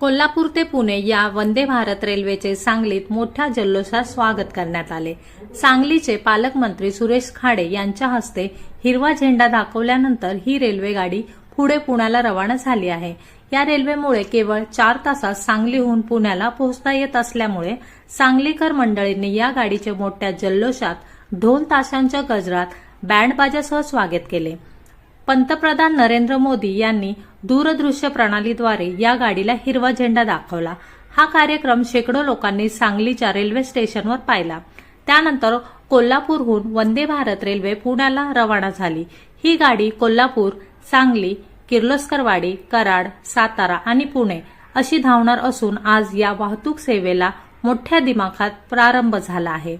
कोल्हापूर ते पुणे या वंदे भारत रेल्वेचे सांगलीत मोठ्या जल्लोषात स्वागत करण्यात आले. सांगलीचे पालकमंत्री सुरेश खाडे यांच्या हस्ते हिरवा झेंडा दाखवल्यानंतर ही रेल्वेगाडी पुढे पुण्याला रवाना झाली आहे. या रेल्वेमुळे केवळ चार तासात सांगलीहून पुण्याला पोहोचता येत असल्यामुळे सांगलीकर मंडळींनी या गाडीचे मोठ्या जल्लोषात ढोल ताशांच्या गजरात बँडबाजासह स्वागत केले. पंतप्रधान नरेंद्र मोदी यांनी दूरदृश्य प्रणालीद्वारे या गाडीला हिरवा झेंडा दाखवला. हा कार्यक्रम शेकडो लोकांनी सांगलीच्या रेल्वे स्टेशनवर पाहिला. त्यानंतर कोल्हापूरहून वंदे भारत रेल्वे पुण्याला रवाना झाली. ही गाडी कोल्हापूर सांगली किर्लोस्करवाडी कराड सातारा आणि पुणे अशी धावणार असून आज या वाहतूक सेवेला मोठ्या दिमाखात प्रारंभ झाला आहे.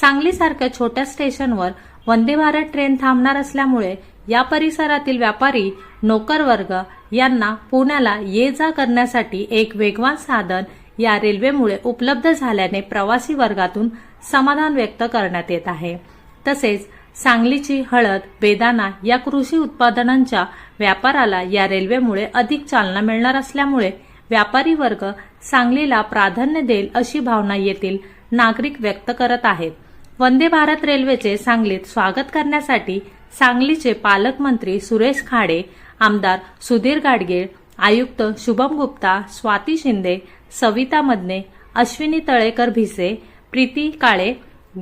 सांगलीसारख्या छोट्या स्टेशनवर वंदे भारत ट्रेन थांबणार असल्यामुळे या परिसरातील व्यापारी नोकरवर्ग यांना पुण्याला ये जा करण्यासाठी एक वेगवान साधन या रेल्वेमुळे उपलब्ध झाल्याने प्रवासी वर्गातून समाधान व्यक्त करण्यात येत आहे. तसेच सांगलीची हळद बेदाना या कृषी उत्पादनांच्या व्यापाराला या रेल्वेमुळे अधिक चालना मिळणार असल्यामुळे व्यापारी वर्ग सांगलीला प्राधान्य देईल अशी भावना येथील नागरिक व्यक्त करत आहेत. वंदे भारत रेल्वेचे सांगलीत स्वागत करण्यासाठी सांगलीचे पालकमंत्री सुरेश खाडे आमदार सुधीर गाडगीळ आयुक्त शुभम गुप्ता स्वाती शिंदे सविता मदने अश्विनी तळेकर भिसे प्रीती काळे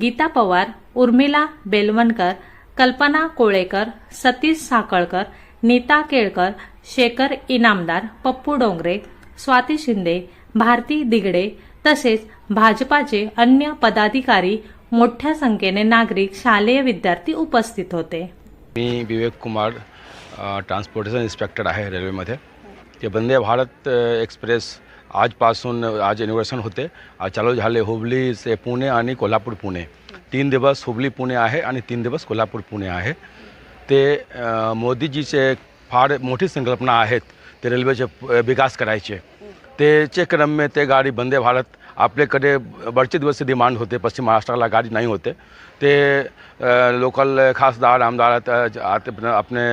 गीता पवार उर्मिला बेलवणकर कल्पना कोळेकर सतीश साकळकर नीता केळकर शेखर इनामदार पप्पू डोंगरे स्वाती शिंदे भारती दिगडे तसेच भाजपाचे अन्य पदाधिकारी मोठ्या संख्येने नागरिक शालेय विद्यार्थी उपस्थित होते. मी विवेक कुमार ट्रान्सपोर्टेशन इन्स्पेक्टर आहे रेल्वेमध्ये ते वंदे भारत एक्सप्रेस आजपासून आज इनोव्हेशन होते. आज चालू झाले हुबली ते पुणे आणि कोल्हापूर पुणे. तीन दिवस हुबली पुणे आहे आणि तीन दिवस कोल्हापूर पुणे आहे. ते मोदीजीचे फार मोठी संकल्पना आहेत ते रेल्वेचे विकास करायचे. त्याचे क्रम में ते गाडी वंदे भारत. आपल्याकडे बरेचसे दिवस डिमांड होते पश्चिम महाराष्ट्राला गाडी नाही होते. ते लोकल खासदार आमदार आता आपले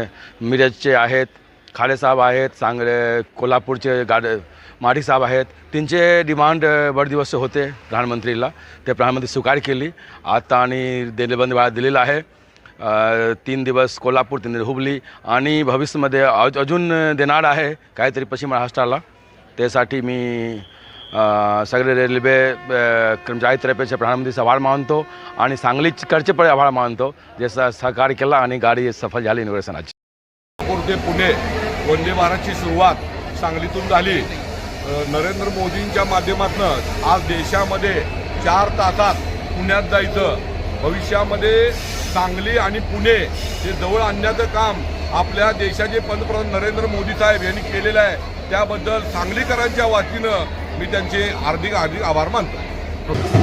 मिरजचे आहेत खालेसाहेब आहेत सांगले कोल्हापूरचे गाड माडी साहेब आहेत. त्यांचे डिमांड बरेच दिवस होते प्रधानमंत्रीला. ते प्रधानमंत्री स्वीकार केली. आता आणि दिल्ली बंद भारत दिलेला आहे. तीन दिवस कोल्हापूर तीन दिवस हुबली आणि भविष्यामध्ये अज- अजून देणार आहे काहीतरी पश्चिम महाराष्ट्राला. त्यासाठी मी सगळे रेल्वे अ, कर्मचारीतर्फेचे प्रधानमंत्रीचा आभार मानतो आणि सांगलीकडचे पण आभार मानतो जे स- सहकार्य केला आणि गाडी सफल झाली इनोव्हेशनाची नागपूर ते पुणे वंदे भारतची सुरुवात सांगलीतून झाली. नरेंद्र मोदींच्या माध्यमातून आज देशामध्ये चार तासात पुण्यात जायचं. भविष्यामध्ये सांगली आणि पुणे हे जवळ आणण्याचं काम आपल्या देशाचे पंतप्रधान नरेंद्र मोदी साहेब यांनी केलेलं आहे. त्याबद्दल सांगलीकरांच्या वतीनं मी त्यांचे हार्दिक हार्दिक आभार मानतो